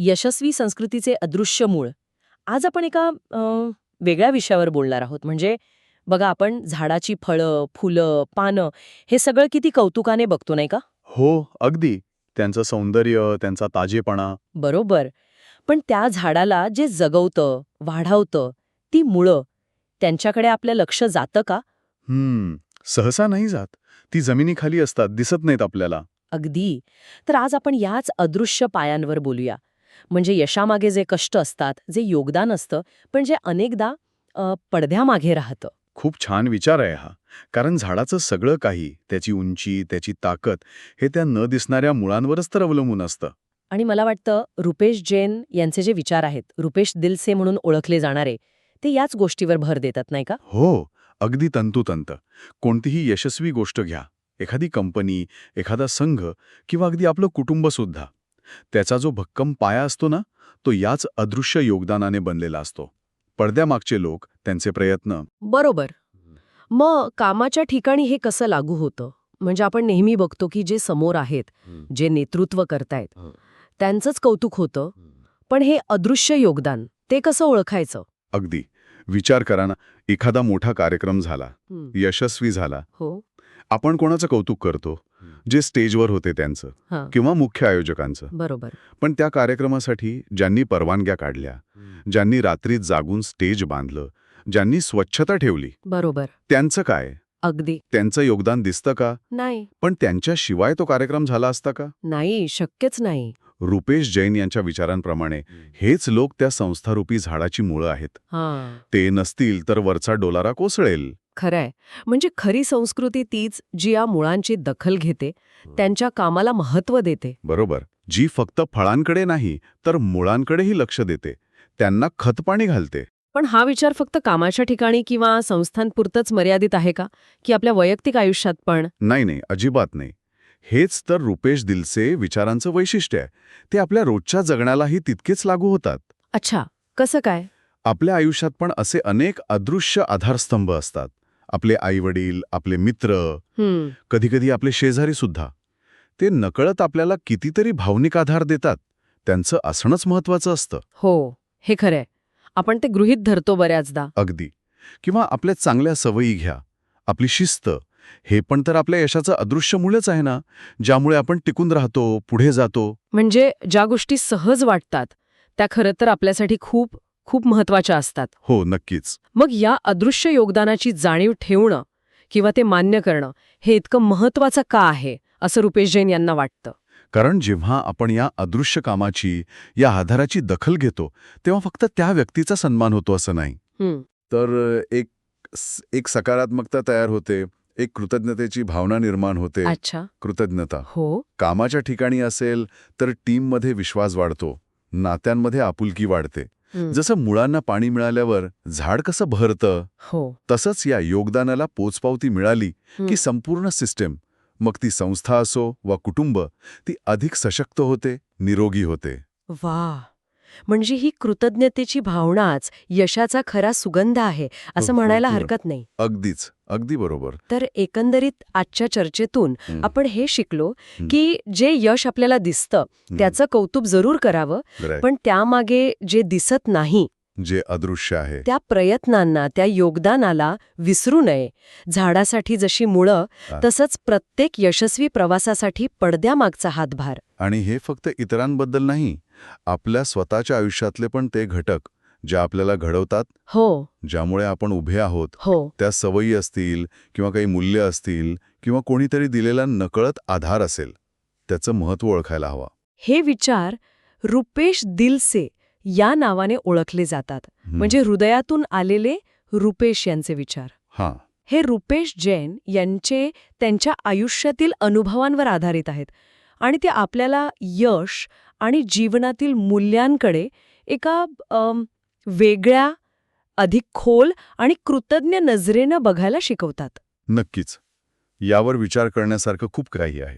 यशस्वी संस्कृतीचे अदृश्य मूळ. आज आपण एका वेगळ्या विषयावर बोलणार आहोत. म्हणजे बघा आपण झाडाची फळं फुलं पानं हे सगळं किती कौतुकाने बघतो नाही का? हो अगदी. त्यांचं सौंदर्य त्यांचा ताजेपणा. बरोबर. पण त्या झाडाला जे जगवतं वाढवतं ती मुळं त्यांच्याकडे आपलं लक्ष जातं का? हम्म सहसा नाही जात. ती जमिनीखाली असतात दिसत नाहीत आपल्याला. अगदी. तर आज आपण याच अदृश्य पायांवर बोलूया. म्हणजे यशामागे जे कष्ट असतात जे योगदान असतं पण जे अनेकदा पडद्यामागे राहतं. खूप छान विचार आहे हा. कारण झाडाचं सगळं काही त्याची उंची त्याची ताकद हे त्या न दिसणाऱ्या मुळांवरच तर अवलंबून असतं. आणि मला वाटतं रुपेश जैन यांचे जे विचार आहेत रुपेश दिलसे म्हणून ओळखले जाणारे ते याच गोष्टीवर भर देतात नाही का? हो अगदी तंतुतंत. कोणतीही यशस्वी गोष्ट घ्या. एखादी कंपनी एखादा संघ किंवा अगदी आपलं कुटुंबसुद्धा त्याचा जो भक्कम पाया असतो ना तो याच अदृश्य योगदानाने बनलेला असतो. पडद्यामागचे लोक त्यांचे प्रयत्न बरोबर. मग कामाच्या ठिकाणी हे कसं लागू होतं? म्हणजे आपण नेहमी बघतो की जे समोर आहेत जे नेतृत्व करतायत हं. त्यांचंच कौतुक होतं पण हे अदृश्य योगदान ते कसं ओळखायचं? अगदी. विचार करा ना एखादा मोठा कार्यक्रम झाला यशस्वी झाला. हो. आपण कोणाचं कौतुक करतो? जे स्टेजवर होते त्यांचं किंवा मुख्य आयोजकांचं. बरोबर. पण त्या कार्यक्रमासाठी ज्यांनी परवानग्या काढल्या ज्यांनी रात्रीत जागून स्टेज बांधलं ज्यांनी स्वच्छता ठेवली बरोबर. त्यांचं काय? अगदी. त्यांचं योगदान दिसतं का? नाही. पण त्यांच्याशिवाय तो कार्यक्रम झाला असता का? नाही शक्यच नाही. रुपेश जैन यांच्या विचारांप्रमाणे हेच लोक त्या संस्थारूपी झाडाची मुळं आहेत. हां. ते नसतील तर वरचा डोलारा कोसळेल. खरंय. म्हणजे खरी संस्कृती तीच जी या मुळांची दखल घेते त्यांच्या कामाला महत्त्व देते. बरोबर. जी फक्त फळांकडे नाही तर मुळांकडेही लक्ष देते. त्यांना खतपाणी घालते. पण हा विचार फक्त कामाच्या ठिकाणी किंवा संस्थांपुरतच मर्यादित आहे का? की आपल्या वैयक्तिक आयुष्यात पण? नाही नाही. अजिबात नाही. हेच तर रुपेश दिलसे विचारांचं वैशिष्ट्य आहे. ते आपल्या रोजच्या जगण्यालाही तितकेच लागू होतात. अच्छा. कसं काय? आपल्या आयुष्यात पण असे अनेक अदृश्य आधारस्तंभ असतात. आपले आईवडील आपले मित्र हम्म. कधीकधी आपले शेजारी सुद्धा. ते नकळत आपल्याला कितीतरी भावनिक आधार देतात. त्यांचं असणंच महत्वाचं असतं. हो हे खरंय. आपण ते गृहीत धरतो बऱ्याचदा. अगदी. किंवा आपल्या चांगल्या सवयी घ्या. आपली शिस्त हे पण तर आपल्या यशाचं अदृश्य मुळेच आहे ना? ज्यामुळे आपण टिकून राहतो पुढे जातो. म्हणजे ज्या गोष्टी सहज वाटतात त्या खरं तर आपल्यासाठी खूप खूप महत्त्वाच्या असतात. हो नक्कीच. मग या अदृश्य योगदानाची जाणीव ठेवणं किंवा ते मान्य करणं हे इतकं महत्वाचं का आहे असं रुपेश जैन यांना वाटतं? कारण जेव्हा आपण या अदृश्य कामाची या आधाराची दखल घेतो तेव्हा फक्त त्या व्यक्तीचा सन्मान होतो असं नाही. तर एक एक सकारात्मकता तयार होते एक कृतज्ञतेची भावना निर्माण होते. अच्छा. कृतज्ञता. हो. कामाच्या ठिकाणी असेल तर टीममध्ये विश्वास वाढतो. नात्यांमध्ये आपुलकी वाढते. जसं मुळांना पाणी मिळाल्यावर झाड कसं भरतं हो. तसंच या योगदानाला पोचपावती मिळाली. की संपूर्ण सिस्टेम. मग ती संस्था असो वा कुटुंब ती अधिक सशक्त होते निरोगी होते. वा म्हणजे ही कृतज्ञतेची भावनाच यशाचा खरा सुगंध आहे असं हो, म्हणायला हो. हरकत नाही अगदीच अगदी बरोबर तर एकंदरीत आजच्या चर्चेतून हं, आपण हे शिकलो हं. की जे यश आपल्याला दिसतं हं, त्याचं कौतुक जरूर करावं. पण त्यामागे जे दिसत नाही जे अदृश्य आहे त्या प्रयत्नांना त्या योगदानाला विसरू नये झाडासाठी जशी मुळं हा. तसंच प्रत्येक यशस्वी प्रवासासाठी पडद्यामागचा हातभार आणि हे फक्त इतरांबद्दल नाही आपल्या स्वतःच्या आयुष्यातले पण ते घटक जे आपल्याला घडवतात हो. ज्यामुळे आपण उभे आहोत हो. त्या सवयी असतील किंवा काही मूल्य असतील किंवा कोणीतरी दिलेला नकळत आधार असेल त्याचं महत्त्व ओळखायला हवा. हे विचार रुपेश दिलसे या नावाने ओळखले जातात. म्हणजे हृदयातून आलेले रुपेश यांचे विचार. हां. हे रुपेश जैन यांचे त्यांच्या आयुष्यातील अनुभवांवर आधारित आहेत आणि ते आपल्याला यश आणि जीवनातील मूल्यांकडे एका वेगळ्या अधिक खोल आणि कृतज्ञ नजरेनं बघायला शिकवतात. नक्कीच. यावर विचार करण्यासारखं खूप काही आहे.